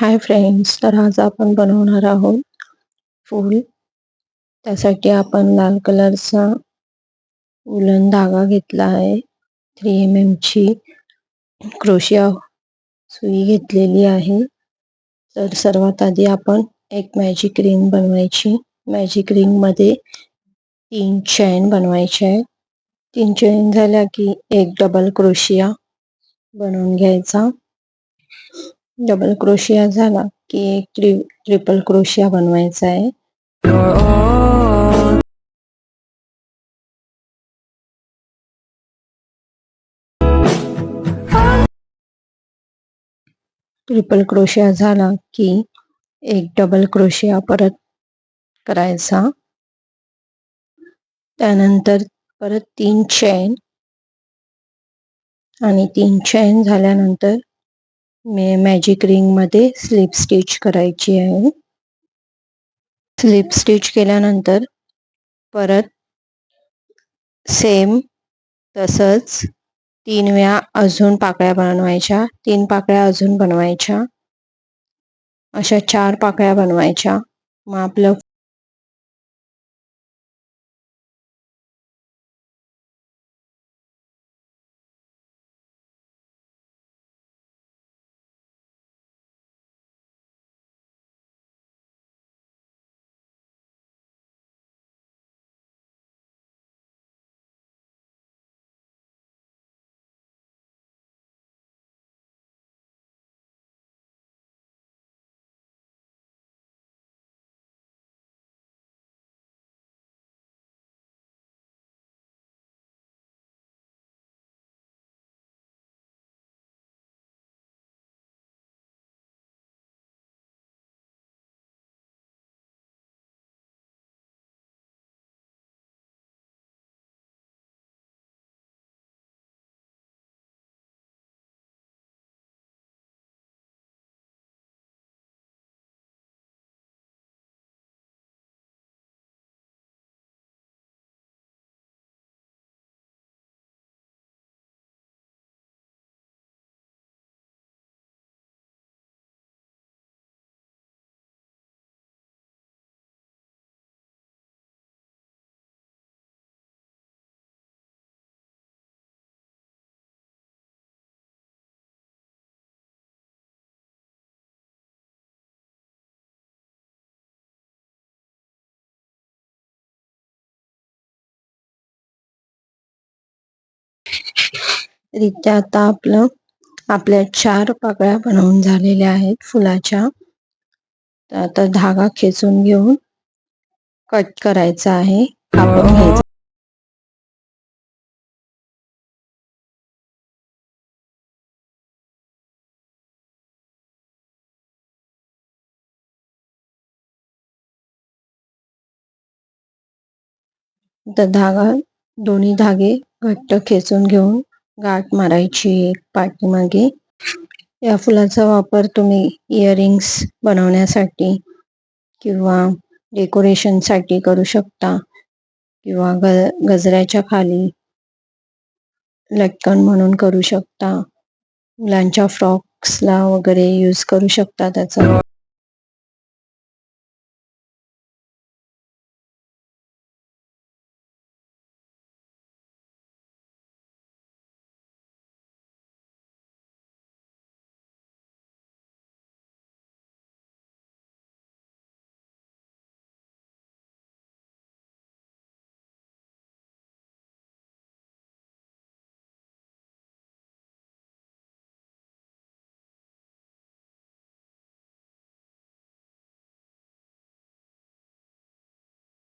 Hi friends तर आज आपण बनवणार आहोत फूल. त्यासाठी आपण लाल कलरचा उलन धागा घेतला आहे. थ्री एम एम ची क्रोशिया सुई घेतलेली आहे. तर सर्वात आधी आपण एक मॅजिक रिंग बनवायची. मॅजिक रिंगमध्ये तीन चैन बनवायचे आहे तीन चैन झाल्या की एक डबल क्रोशिया बनवून घ्यायचा. डबल क्रोशिया झाला की एक ट्रि ट्रिपल क्रोशिया बनवायचा आहे. ट्रिपल क्रोशिया झाला की एक डबल क्रोशिया परत करायचा. त्यानंतर परत तीन चैन आणि तीन चैन झाल्यानंतर मी मॅजिक रिंगमध्ये स्लीप स्लिप स्टिच करायची आहे. स्लिप स्टिच केल्यानंतर परत सेम तसंच तीन वेळा अजून पाकळ्या बनवायच्या. तीन पाकळ्या अजून बनवायच्या. अशा चार पाकळ्या बनवायच्या. मग आपलं रित्या आता आपलं आपल्या चार पाकळ्या बनवून झालेल्या आहेत फुलाच्या. तर आता धागा खेचून घेऊन कट करायचा आहे. कापून घ्यायचा. तर धागा दोन्ही धागे घट्ट खेचून घेऊन गाठ मारायची एक पाठीमागे. या फुलाचा वापर तुम्ही इयरिंग्स बनवण्यासाठी किंवा डेकोरेशनसाठी करू शकता किंवा ग गजऱ्याच्या खाली लटकन म्हणून करू शकता. मुलांच्या फ्रॉक्सला वगैरे यूज करू शकता त्याचा.